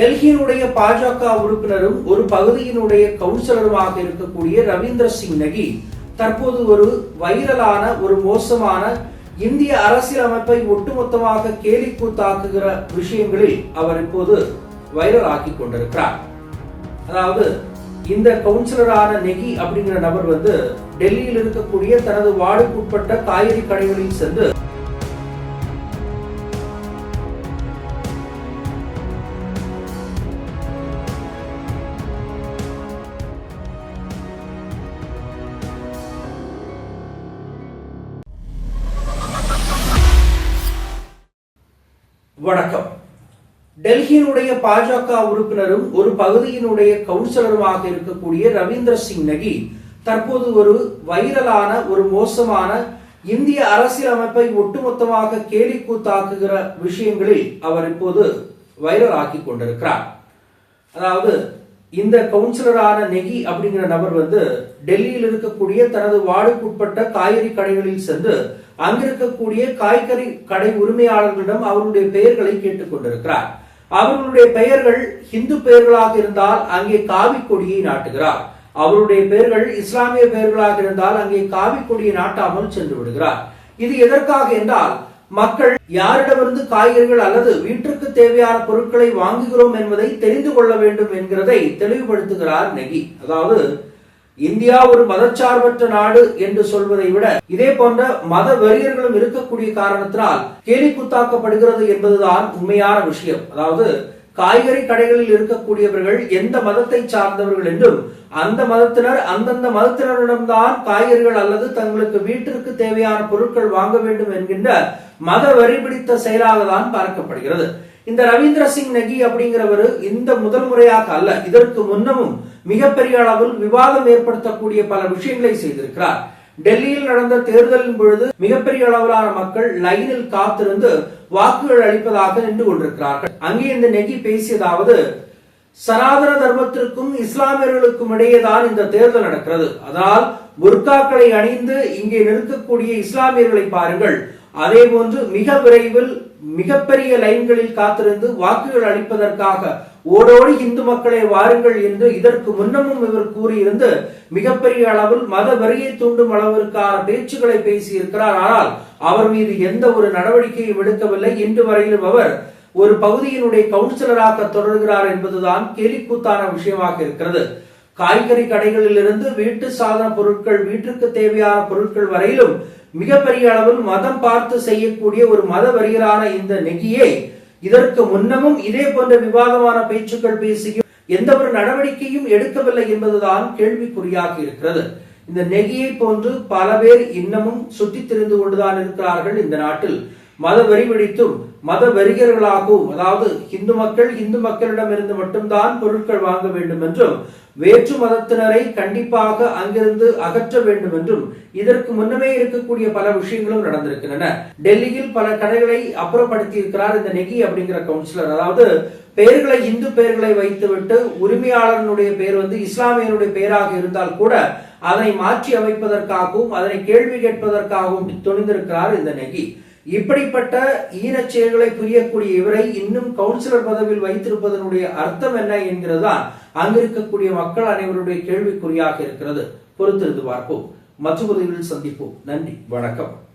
டெல்லியினுடைய பாஜக உறுப்பினரும் ஒரு பகுதியினுடைய கவுன்சிலருமாக இருக்கக்கூடிய ரவீந்திர சிங் நகி தற்போது ஒரு வைரலான ஒரு மோசமான இந்திய அரசியலமைப்பை ஒட்டுமொத்தமாக கேலி கூத்தாக்குகிற விஷயங்களில் அவர் இப்போது வைரல் ஆக்கி கொண்டிருக்கிறார். அதாவது இந்த கவுன்சிலரான நெகி அப்படிங்கிற நபர் வந்து டெல்லியில் இருக்கக்கூடிய தனது வார்டுக்குட்பட்ட காய்கறி கடைகளில் சென்று வணக்கம். டெல்லியினுடைய பாஜக உறுப்பினரும் ஒரு பகுதியினுடைய கவுன்சிலருமாக இருக்கக்கூடிய ரவீந்திர சிங் நகி தற்போது ஒரு வைரலான ஒரு மோசமான இந்திய அரசியலமைப்பை ஒட்டுமொத்தமாக கேலி கூத்தாக்குகிற விஷயங்களில் அவர் இப்போது வைரல் ஆக்கி கொண்டிருக்கிறார். அதாவது இந்த கவுன்சிலரான நெகி அப்படிங்கிற நபர் வந்து டெல்லியில் இருக்கக்கூடிய தனது வார்டுக்குட்பட்ட காய்கறி கடைகளில் சென்று அங்கிருக்கக்கூடிய காய்கறி கடை உரிமையாளர்களிடம் அவருடைய பெயர்களை கேட்டுக் கொண்டிருக்கிறார். அவர்களுடைய பெயர்கள் இந்து பெயர்களாக இருந்தால் அங்கே காவி கொடியை நாட்டுகிறார். அவருடைய பெயர்கள் இஸ்லாமிய பெயர்களாக இருந்தால் அங்கே காவி கொடியை நாட்டாமல் சென்று விடுகிறார். இது எதற்காக என்றால் மக்கள் யாரிடமிருந்து காய்கறிகள் அல்லது வீட்டிற்கு தேவையான பொருட்களை வாங்குகிறோம் என்பதை தெரிந்து கொள்ள வேண்டும் என்கிறதை தெளிவுபடுத்துகிறார் நெகி. அதாவது இந்தியா ஒரு மதச்சார்பற்ற நாடு என்று சொல்வதை விட இதே போன்ற மத வெறியர்களும் இருக்கக்கூடிய காரணத்தினால் கேலி குத்தாக்கப்படுகிறது என்பதுதான் உண்மையான விஷயம். அதாவது காய்கறி கடைகளில் இருக்கக்கூடியவர்கள் எந்த மதத்தை சார்ந்தவர்கள் என்றும் அந்த மதத்தினர் அந்தந்த மதத்தினரிடம்தான் காய்கறிகள் அல்லது தங்களுக்கு வீட்டிற்கு தேவையான பொருட்கள் வாங்க வேண்டும் என்கின்ற மத வரி பிடித்த செயலாக தான் பார்க்கப்படுகிறது. இந்த ரவீந்திர சிங் நகி அப்படிங்கிறவர் இந்த முதல் முறையாக அல்ல இதற்கு முன்னமும் மிகப்பெரிய அளவில் விவாதம் ஏற்படுத்தக்கூடிய பல விஷயங்களை செய்திருக்கிறார். டெல்லியில் நடந்த தேர்தலின் பொழுது மிகப்பெரிய அளவிலான மக்கள் லைனில் காத்திருந்து வாக்குகள் அளிப்பதாக நின்று கொண்டிருக்கிறார்கள். அங்கே இந்த நெகி பேசியதாவது சனாதன தர்மத்திற்கும் இஸ்லாமியர்களுக்கும் இடையேதான் இந்த தேர்தல் நடக்கிறது. அதனால் புர்காக்களை அணிந்து இங்கே நிற்கக்கூடிய இஸ்லாமியர்களை பாருங்கள். அதே போன்று மிக விரைவில் மிகப்பெரிய லைன்களில் காத்திருந்து வாக்குகள் அளிப்பதற்காக ஓடோடி இந்து மக்களை வாருங்கள் என்று இதற்கு முன்னமும் இவர் கூறியிருந்து மிகப்பெரிய அளவில் மத வரியை தூண்டும் அளவிற்கான பேச்சுக்களை பேசியிருக்கிறார். ஆனால் அவர் மீது எந்த ஒரு நடவடிக்கையும் எடுக்கவில்லை. இன்று வரையிலும் அவர் ஒரு பகுதியினுடைய கவுன்சிலராக தொடர்கிறார் என்பதுதான் கேலிக்கூத்தான விஷயமாக இருக்கிறது. காய்கறி கடைகளில் இருந்து வீட்டு சாதன பொருட்கள் வீட்டுக்கு தேவையான பொருட்கள் வரையிலும் மிகப்பெரிய அளவில் மதம் பார்த்து செய்யக்கூடிய ஒரு மத வரியரான இந்த நெகியை இதற்கு முன்னமும் இதே போன்ற விவாதமான பேச்சுக்கள் பேசியும் எந்த ஒரு நடவடிக்கையும் எடுக்கவில்லை என்பதுதான் கேள்விக்குறியாக இருக்கிறது. இந்த நெகியை போன்று பல பேர் இன்னமும் சுற்றித் திரிந்து கொண்டுதான் இருக்கிறார்கள் இந்த நாட்டில். மத வெறி பிடித்தும் மத வெறியர்களாகவும் அதாவது இந்து மக்கள் இந்து மக்களிடமிருந்து மட்டும்தான் பொருட்கள் வாங்க வேண்டும் என்றும் வேற்று மதத்தினரை கண்டிப்பாக அங்கிருந்து அகற்ற வேண்டும் என்றும் இதற்கு முன்னமே இருக்கக்கூடிய பல விஷயங்களும் நடந்திருக்கின்றன. டெல்லியில் பல கடைகளை அப்புறப்படுத்தி இருக்கிறார் இந்த நெகி அப்படிங்கிற கவுன்சிலர் அதாவது பெயர்களை இந்து பெயர்களை வைத்துவிட்டு உரிமையாளர்களுடைய பெயர் வந்து இஸ்லாமியனுடைய பெயராக இருந்தால் கூட அதனை மாற்றி அமைப்பதற்காகவும் அதனை கேள்வி கேட்பதற்காகவும் துணிந்திருக்கிறார் இந்த நெகி. இப்படிப்பட்ட ஈனச் செயல்களை புரியக்கூடிய இவரை இன்னும் கவுன்சிலர் பதவியில் வைத்திருப்பதனுடைய அர்த்தம் என்ன என்கிறதுதான் அங்கிருக்கக்கூடிய மக்கள் அனைவருடைய கேள்விக்குறியாக இருக்கிறது. பொறுத்திருந்து பார்ப்போம். மற்றொரு சந்திப்போம். நன்றி. வணக்கம்.